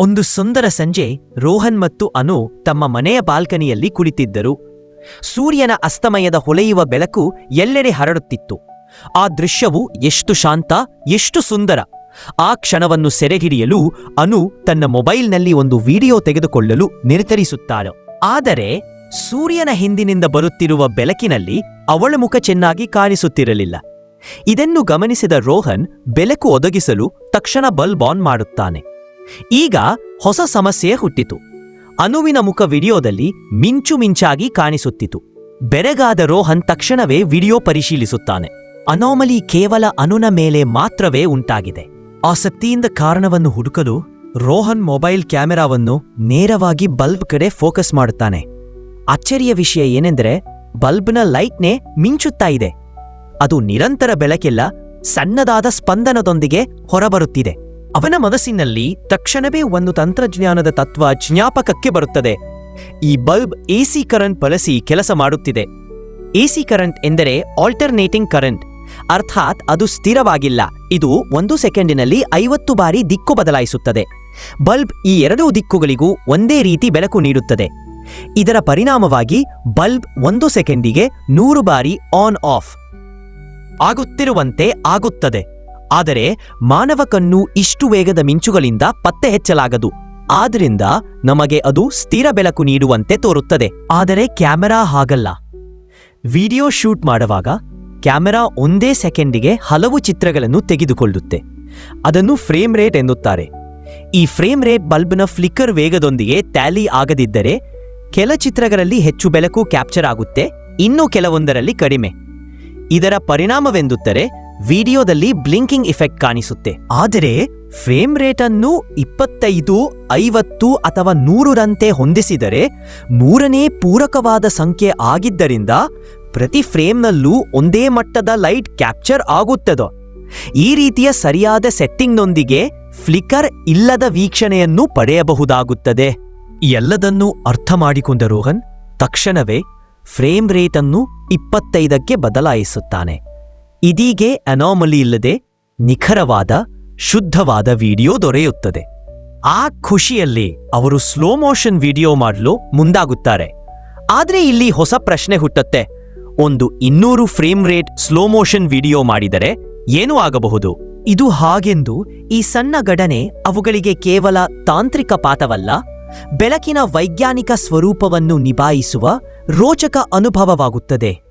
ಒಂದು ಸುಂದರ ಸಂಜೆ ರೋಹನ್ ಮತ್ತು ಅನು ತಮ್ಮ ಮನೆಯ ಬಾಲ್ಕನಿಯಲ್ಲಿ ಕುಳಿತಿದ್ದರು. ಸೂರ್ಯನ ಅಸ್ತಮಯದ ಹೊಳೆಯುವ ಬೆಳಕು ಎಲ್ಲೆಡೆ ಹರಡುತ್ತಿತ್ತು. ಆ ದೃಶ್ಯವು ಎಷ್ಟು ಶಾಂತ, ಎಷ್ಟು ಸುಂದರ. ಆ ಕ್ಷಣವನ್ನು ಸೆರೆಹಿಡಿಯಲು ಅನು ತನ್ನ ಮೊಬೈಲ್ನಲ್ಲಿ ಒಂದು ವಿಡಿಯೋ ತೆಗೆದುಕೊಳ್ಳಲು ನಿರ್ಧರಿಸುತ್ತಾಳೆ. ಆದರೆ ಸೂರ್ಯನ ಹಿಂದಿನಿಂದ ಬರುತ್ತಿರುವ ಬೆಳಕಿನಲ್ಲಿ ಅವಳ ಮುಖ ಚೆನ್ನಾಗಿ ಕಾಣಿಸುತ್ತಿರಲಿಲ್ಲ. ಇದನ್ನು ಗಮನಿಸಿದ ರೋಹನ್ ಬೆಳಕು ಒದಗಿಸಲು ತಕ್ಷಣ ಬಲ್ಬ್ ಆನ್ ಮಾಡುತ್ತಾನೆ. ಈಗ ಹೊಸ ಸಮಸ್ಯೆ ಹುಟ್ಟಿತು. ಅನುವಿನ ಮುಖ ವಿಡಿಯೋದಲ್ಲಿ ಮಿಂಚು ಮಿಂಚಾಗಿ ಕಾಣಿಸುತ್ತಿತು. ಬೆರಗಾದ ರೋಹನ್ ತಕ್ಷಣವೇ ವಿಡಿಯೋ ಪರಿಶೀಲಿಸುತ್ತಾನೆ. ಅನೋಮಲಿ ಕೇವಲ ಅನುನ ಮೇಲೆ ಮಾತ್ರವೇ ಉಂಟಾಗಿದೆ. ಆಸಕ್ತಿಯಿಂದ ಕಾರಣವನ್ನು ಹುಡುಕಲು ರೋಹನ್ ಮೊಬೈಲ್ ಕ್ಯಾಮೆರಾವನ್ನು ನೇರವಾಗಿ ಬಲ್ಬ್ ಕಡೆ ಫೋಕಸ್ ಮಾಡುತ್ತಾನೆ. ಅಚ್ಚರಿಯ ವಿಷಯ ಏನೆಂದರೆ ಬಲ್ಬ್ನ ಲೈಟ್ನೇ ಮಿಂಚುತ್ತಾ ಇದೆ. ಅದು ನಿರಂತರ ಬೆಳಕಿಲ್ಲ, ಸಣ್ಣದಾದ ಸ್ಪಂದನದೊಂದಿಗೆ ಹೊರಬರುತ್ತಿದೆ. ಅವನ ಮನಸ್ಸಿನಲ್ಲಿ ತಕ್ಷಣವೇ ಒಂದು ತಂತ್ರಜ್ಞಾನದ ತತ್ವ ಜ್ಞಾಪಕಕ್ಕೆ ಬರುತ್ತದೆ. ಈ ಬಲ್ಬ್ ಎಸಿ ಕರೆಂಟ್ ಬಳಸಿ ಕೆಲಸ ಮಾಡುತ್ತಿದೆ. ಎಸಿ ಕರೆಂಟ್ ಎಂದರೆ ಆಲ್ಟರ್ನೇಟಿಂಗ್ ಕರೆಂಟ್ ಅರ್ಥಾತ್ ಅದು ಸ್ಥಿರವಾಗಿಲ್ಲ. ಇದು ಒಂದು ಸೆಕೆಂಡಿನಲ್ಲಿ ಐವತ್ತು ಬಾರಿ ದಿಕ್ಕು ಬದಲಾಯಿಸುತ್ತದೆ. ಬಲ್ಬ್ ಈ ಎರಡೂ ದಿಕ್ಕುಗಳಿಗೂ ಒಂದೇ ರೀತಿ ಬೆಳಕು ನೀಡುತ್ತದೆ. ಇದರ ಪರಿಣಾಮವಾಗಿ ಬಲ್ಬ್ ಒಂದು ಸೆಕೆಂಡಿಗೆ ನೂರು ಬಾರಿ ಆನ್ ಆಫ್ ಆಗುತ್ತಿರುವಂತೆ ಆಗುತ್ತದೆ. ಆದರೆ ಮಾನವ ಕಣ್ಣು ಇಷ್ಟು ವೇಗದ ಮಿಂಚುಗಳಿಂದ ಪತ್ತೆ ಹೆಚ್ಚಲಾಗದು. ಆದ್ರಿಂದ ನಮಗೆ ಅದು ಸ್ಥಿರ ಬೆಳಕು ನೀಡುವಂತೆ ತೋರುತ್ತದೆ. ಆದರೆ ಕ್ಯಾಮೆರಾ ಹಾಗಲ್ಲ. ವಿಡಿಯೋ ಶೂಟ್ ಮಾಡುವಾಗ ಕ್ಯಾಮೆರಾ ಒಂದೇ ಸೆಕೆಂಡಿಗೆ ಹಲವು ಚಿತ್ರಗಳನ್ನು ತೆಗೆದುಕೊಳ್ಳುತ್ತೆ. ಅದನ್ನು ಫ್ರೇಮ್ ರೇಟ್ ಎನ್ನುತ್ತಾರೆ. ಈ ಫ್ರೇಮ್ ರೇಟ್ ಬಲ್ಬ್ನ ಫ್ಲಿಕ್ಕರ್ ವೇಗದೊಂದಿಗೆ ಟ್ಯಾಲಿ ಆಗದಿದ್ದರೆ ಕೆಲ ಚಿತ್ರಗಳಲ್ಲಿ ಹೆಚ್ಚು ಬೆಳಕು ಕ್ಯಾಪ್ಚರ್ ಆಗುತ್ತೆ, ಇನ್ನು ಕೆಲವೊಂದರಲ್ಲಿ ಕಡಿಮೆ. ಇದರ ಪರಿಣಾಮವೆಂದುತ್ತರೆ ವಿಡಿಯೋದಲ್ಲಿ ಬ್ಲಿಂಕಿಂಗ್ ಇಫೆಕ್ಟ್ ಕಾಣಿಸುತ್ತೆ. ಆದರೆ ಫ್ರೇಮ್ ರೇಟ್ ಅನ್ನು ಇಪ್ಪತ್ತೈದು, ಐವತ್ತು ಅಥವಾ ನೂರರಂತೆ ಹೊಂದಿಸಿದರೆ ಮೂರನೇ ಪೂರಕವಾದ ಸಂಖ್ಯೆ ಆಗಿದ್ದರಿಂದ ಪ್ರತಿ ಫ್ರೇಮ್ನಲ್ಲೂ ಒಂದೇ ಮಟ್ಟದ ಲೈಟ್ ಕ್ಯಾಪ್ಚರ್ ಆಗುತ್ತದೋ? ಈ ರೀತಿಯ ಸರಿಯಾದ ಸೆಟ್ಟಿಂಗ್ನೊಂದಿಗೆ ಫ್ಲಿಕರ್ ಇಲ್ಲದ ವೀಕ್ಷಣೆಯನ್ನು ಪಡೆಯಬಹುದಾಗುತ್ತದೆ. ಎಲ್ಲದನ್ನೂ ಅರ್ಥ ಮಾಡಿಕೊಂಡ ರೋಹನ್ ತಕ್ಷಣವೇ ಫ್ರೇಮ್ ರೇಟನ್ನು ಇಪ್ಪತ್ತೈದಕ್ಕೆ ಬದಲಾಯಿಸುತ್ತಾನೆ. ಇದೀಗೆ ಅನಾಮಲಿ ಇಲ್ಲದೆ ನಿಖರವಾದ, ಶುದ್ಧವಾದ ವಿಡಿಯೋ ದೊರೆಯುತ್ತದೆ. ಆ ಖುಷಿಯಲ್ಲಿ ಅವರು ಸ್ಲೋ ಮೋಷನ್ ವಿಡಿಯೋ ಮಾಡಲು ಮುಂದಾಗುತ್ತಾರೆ. ಆದರೆ ಇಲ್ಲಿ ಹೊಸ ಪ್ರಶ್ನೆ ಹುಟ್ಟುತ್ತೆ. ಒಂದು ಇನ್ನೂರು frame rate slow motion video ಮಾಡಿದರೆ ಏನು ಆಗಬಹುದು? ಇದು ಹಾಗೆಂದು ಈ ಸಣ್ಣ ಘಟನೆ ಅವುಗಳಿಗೆ ಕೇವಲ ತಾಂತ್ರಿಕ ಪಾಠವಲ್ಲ, ಬೆಳಕಿನ ವೈಜ್ಞಾನಿಕ ಸ್ವರೂಪವನ್ನು ನಿಭಾಯಿಸುವ ರೋಚಕ ಅನುಭವವಾಗುತ್ತದೆ.